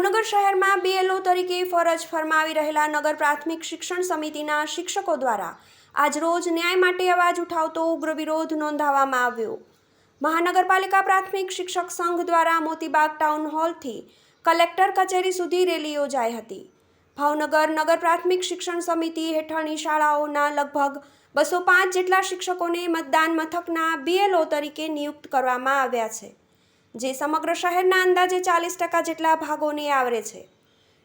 ભાવનગર શહેરમાં બીએલઓ તરીકે ફરજ ફરમાવી રહેલા નગર પ્રાથમિક શિક્ષણ સમિતિના શિક્ષકો દ્વારા આજરોજ ન્યાય માટે અવાજ ઉઠાવતો ઉગ્ર વિરોધ નોંધાવવામાં આવ્યો. મહાનગરપાલિકા પ્રાથમિક શિક્ષક સંઘ દ્વારા મોતીબાગ ટાઉન હોલથી કલેક્ટર કચેરી સુધી રેલી યોજાઈ હતી. ભાવનગર નગર પ્રાથમિક શિક્ષણ સમિતિ હેઠળની શાળાઓના લગભગ બસો પાંચ જેટલા શિક્ષકોને મતદાન મથકના બીએલઓ તરીકે નિયુક્ત કરવામાં આવ્યા છે. જે સમગ્ર શહેરના અંદાજે ચાલીસ ટકા જેટલા ભાગોને આવરે છે.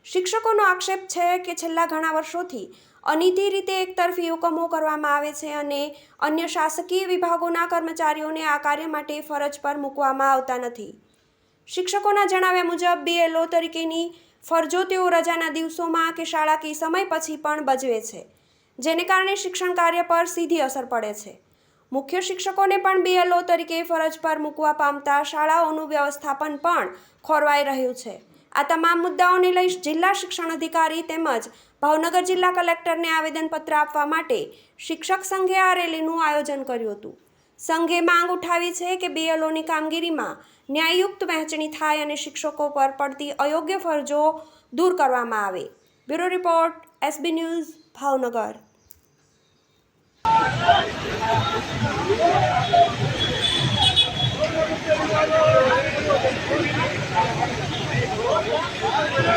શિક્ષકોનો આક્ષેપ છે કે છેલ્લા ઘણા વર્ષોથી અનિતિ રીતે એકતરફી હુકમો કરવામાં આવે છે અને અન્ય શાસકીય વિભાગોના કર્મચારીઓને આ કાર્ય માટે ફરજ પર મૂકવામાં આવતા નથી. શિક્ષકોના જણાવ્યા મુજબ બીએલઓ તરીકેની ફરજો તેઓ રજાના દિવસોમાં કે શાળાકીય સમય પછી પણ ભજવે છે, જેને કારણે શિક્ષણ કાર્ય પર સીધી અસર પડે છે. મુખ્ય શિક્ષકોને પણ બીએલઓ તરીકે ફરજ પર મૂકવા પામતા શાળાઓનું વ્યવસ્થાપન પણ ખોરવાઈ રહ્યું છે. આ તમામ મુદ્દાઓને લઈ જિલ્લા શિક્ષણ અધિકારી તેમજ ભાવનગર જિલ્લા કલેક્ટરને આવેદનપત્ર આપવા માટે શિક્ષક સંઘે આ રેલીનું આયોજન કર્યું હતું. સંઘે માંગ ઉઠાવી છે કે બીએલઓની કામગીરીમાં ન્યાયયુક્ત વહેંચણી થાય અને શિક્ષકો પર પડતી અયોગ્ય ફરજો દૂર કરવામાં આવે. Bureau report SB news Bhavnagar. હાલી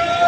સર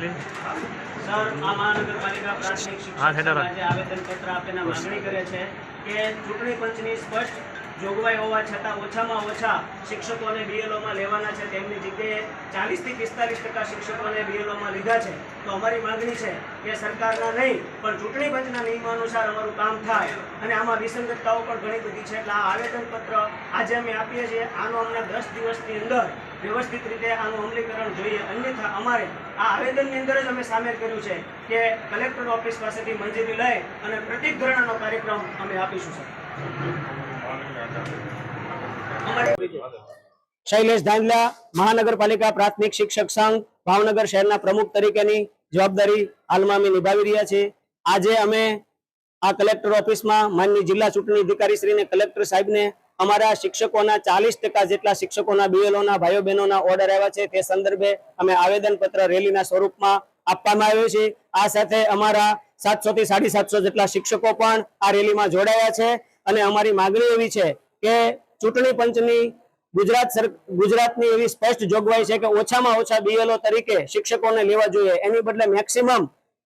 આ મહાનગરપાલિકા પ્રાથમિક હા. આજે આવેદનપત્ર આપીને માંગણી કરે છે કે ચૂંટણી પંચની સ્પષ્ટ જોગવાઈ હોવા છતાં ઓછામાં ઓછા શિક્ષકોને બીએલઓમાં લેવાના છે. તેમની જગ્યાએ ચાલીસથી પિસ્તાલીસ ટકા શિક્ષકોને બીએલઓમાં લીધા છે. તો અમારી માગણી છે કે સરકારના નહીં પણ ચૂંટણી પંચના નિયમો અનુસાર અમારું કામ થાય. અને આમાં વિસંગતતાઓ પણ ઘણી બધી છે. એટલે આ આવેદનપત્ર આજે અમે આપીએ છીએ. આનો અમને દસ દિવસની અંદર વ્યવસ્થિત રીતે આનું અમલીકરણ જોઈએ. અન્યથા અમારે આ આવેદનની અંદર જ અમે સામેલ કર્યું છે કે કલેક્ટર ઓફિસ પાસેથી મંજૂરી લઈ અને પ્રતિક ધોરણનો કાર્યક્રમ અમે આપીશું, સર. શૈલેષ ધાંધલા મહાનગરપાલિકા પ્રાથમિક શિક્ષક સંઘ, ભાવનગર શહેરના પ્રમુખ તરીકેની જવાબદારી હાલમાં અમે નિભાવી રહ્યા છીએ. આજે અમે આ કલેક્ટર ઓફિસમાં માનની જિલ્લા ચૂંટણી અધિકારી શ્રીને કલેક્ટર સાહેબને અમારા શિક્ષકોના ચાલીસ ટકા જેટલા શિક્ષકોના બીએલઓના ભાઈઓ બહેનોના ઓર્ડર આવ્યા છે. તે સંદર્ભે અમે આવેદનપત્ર રેલીના સ્વરૂપમાં આપવામાં આવ્યું છે. આ સાથે અમારા સાતસો થી સાડી સાતસો જેટલા શિક્ષકો પણ આ રેલીમાં જોડાયા છે. અને અમારી માગણી એવી છે કે ચૂંટણી પંચની ગુજરાત ગુજરાતની એવી સ્પષ્ટ જોગવાઈ છે કે ઓછામાં ઓછા બીએલઓ તરીકે શિક્ષકોને લેવા જોઈએ. એની બદલે મેક્સિમમ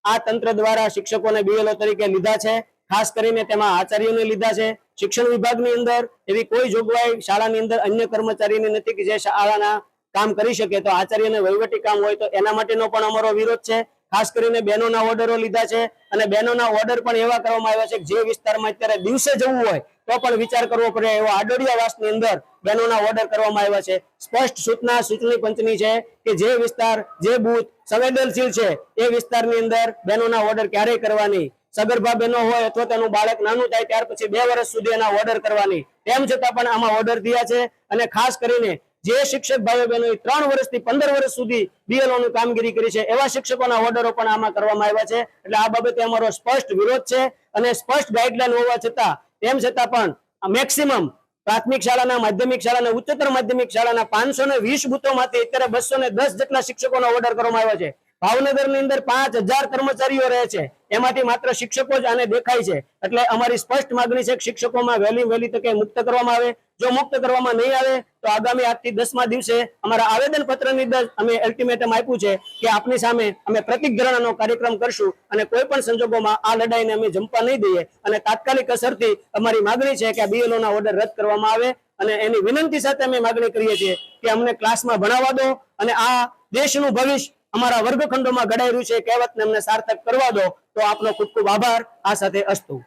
આ તંત્ર દ્વારા શિક્ષકોને બીએલઓ તરીકે લીધા છે. ખાસ કરીને તેમાં આચાર્યોને લીધા છે. શિક્ષણ વિભાગની અંદર એવી કોઈ જોગવાઈ શાળાની અંદર અન્ય કર્મચારીની નથી કે જે શાળાના કામ કરી શકે તો આચાર્યને વહીવટી કામ હોય તો એના માટેનો પણ અમારો વિરોધ છે. ખાસ કરીને બહેનોના ઓર્ડરો લીધા છે અને બહેનોના ઓર્ડર પણ એવા કરવામાં આવ્યા છે જે વિસ્તારમાં અત્યારે દિવસે જવું હોય તો પણ વિચાર કરવો પડે એવો આડોડિયાવાસની અંદર બહેનોના ઓર્ડર કરવામાં આવ્યા છે. સ્પષ્ટ સૂચના, સૂચની પંચની છે કે જે વિસ્તાર, જે બૂથ સંવેદનશીલ છે એ વિસ્તારની અંદર બહેનોના ઓર્ડર ક્યારેય કરવાની સગર્ભા બહેનો હોય અથવા તેનું બાળક નાનું થાય ત્યાર પછી બે વર્ષ સુધી એના ઓર્ડર કરવાની. તેમ છતાં પણ આમાં ઓર્ડર થયા છે અને ખાસ કરીને જે શિક્ષક ભાઈઓ બહેનો ત્રણ વર્ષથી પંદર વર્ષ સુધી બીએલઓ ની કામગીરી કરી છે, એવા શિક્ષકોના ઓર્ડરો પણ આમાં કરવામાં આવ્યા છે. એટલે આ બાબતે અમારો સ્પષ્ટ વિરોધ છે અને સ્પષ્ટ ગાઈડલાઈન હોવા છતાં, તેમ છતાં પણ મેક્સિમમ પ્રાથમિક શાળાના, માધ્યમિક શાળાના, ઉચ્ચતર માધ્યમિક શાળાના પાંચસો ને વીસ બુથોમાંથી અત્યારે બસો ને દસ જેટલા શિક્ષકોનો ઓર્ડર કરવામાં આવ્યો છે. ભાવનગરની અંદર પાંચ હજાર કર્મચારીઓ રહે છે. એમાંથી માત્ર શિક્ષકો જ આને દેખાય છે. એટલે અમારી સ્પષ્ટ માગણી છે શિક્ષકોમાં વહેલી વહેલી તકે મુક્ત કરવામાં આવે. જો મુક્ત કરવામાં નહીં આવે, તો આગામી આજથી દસમા દિવસે અમારા આવેદન પત્રની અંદર અમે અલ્ટિમેટમ આપ્યું છે કે આપની સામે અમે પ્રતિગ્રહણનો કાર્યક્રમ કરશું અને કોઈ પણ સંજોગોમાં આ લડાઈને અમે જંપવા નહીં દઈએ. અને તાત્કાલિક અસરથી અમારી માગણી છે કે આ BLO ના ઓર્ડર રદ કરવામાં આવે અને એની વિનંતી સાથે અમે માગણી કરીએ છીએ કે અમને ક્લાસમાં ભણાવવા દો અને આ દેશનું ભવિષ્ય અમારા વર્ગખંડોમાં ઘડાઈ રહ્યું છે. કહેવતને અમને સાર્થક કરવા દો. તો આપનો ખૂબ ખૂબ આભાર. આ સાથે અસ્તુ.